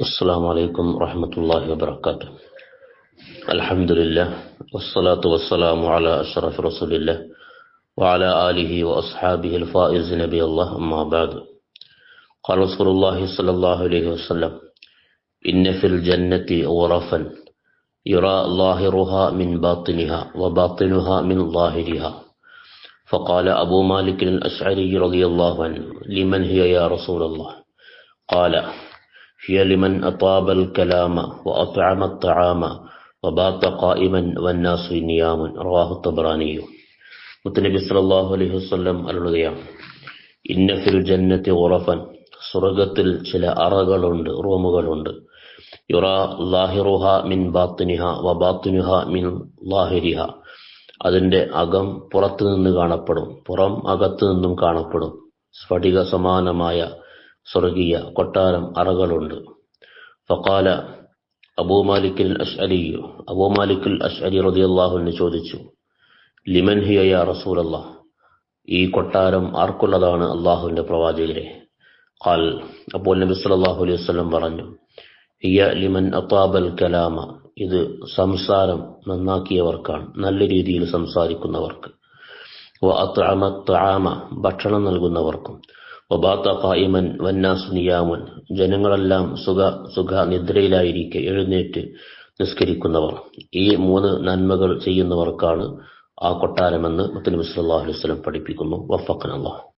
السلام عليكم ورحمة الله وبركاته. الحمد لله والصلاة والسلام على أشرف رسول الله وعلى آله وأصحابه الفائز نبي الله أما بعد. قال رسول الله صلى الله عليه وسلم إن في الجنة غرفا يرى ظاهرها من باطنها وباطنها من ظاهرها. فقال أبو مالك الأشعري رضي الله عنه لمن هي يا رسول الله؟ قال هي لمن أطاب الكلام وأطعم الطعام وبات قائما والناس نيام رواه الطبراني മുത്തനബി സല്ലല്ലാഹു അലൈഹി വസല്ലം അരുളുകയാണ് ഇന്ന ഫിൽ ജന്നത്തി ഉറഫൻ സ്വർഗത്തിൽ ചില അറകളുണ്ട് റൂമുകളുണ്ട് യുറാ ലാഹിറുഹ മിൻ ബാത്തിനിഹ വ ബാത്തിനുഹ മിൻ ലാഹിരിഹ അതിന്റെ അകം പുറത്തു നിന്ന് കാണപ്പെടും പുറം അകത്തു നിന്നും കാണപ്പെടും സ്ഫടിക സമാനമായ സ്വർഗീയ കൊട്ടാരം അറകളുണ്ട്. ഫക്കാല അബൂ മാലിക്കിൽ അഷ്അലി അബൂ മാലിക്കുൽ അഷ്അലി റളിയല്ലാഹു ചോദിച്ചു ലിമൻ ഹിയ റസൂൽ അള്ളാഹ് ഈ കൊട്ടാരം ആർക്കുള്ളതാണ് അള്ളാഹുവിന്റെ പ്രവാചകരെ? ഖാൽ അപ്പോൾ നബി സല്ലല്ലാഹു അലൈഹി വസല്ലം പറഞ്ഞു ഹിയ ലിമൻ അത്താബൽ കലാമ. ഇത് സംസാരം നന്നാക്കിയവർക്കാണ് നല്ല രീതിയിൽ സംസാരിക്കുന്നവർക്ക്. വ ഭക്ഷണം നൽകുന്നവർക്കും. നിയാമൻ. ജനങ്ങളെല്ലാം സുഖ സുഖ നിദ്രയിലായിരിക്കെ എഴുന്നേറ്റ് നിസ്കരിക്കുന്നവർ. ഈ മൂന്ന് നന്മകൾ ചെയ്യുന്നവർക്കാണ് ആ കൊട്ടാരമെന്ന് മുത്തനബി സല്ലല്ലാഹു അലൈഹി വസല്ലം പഠിപ്പിക്കുന്നു. വഫഖന അല്ലാഹ്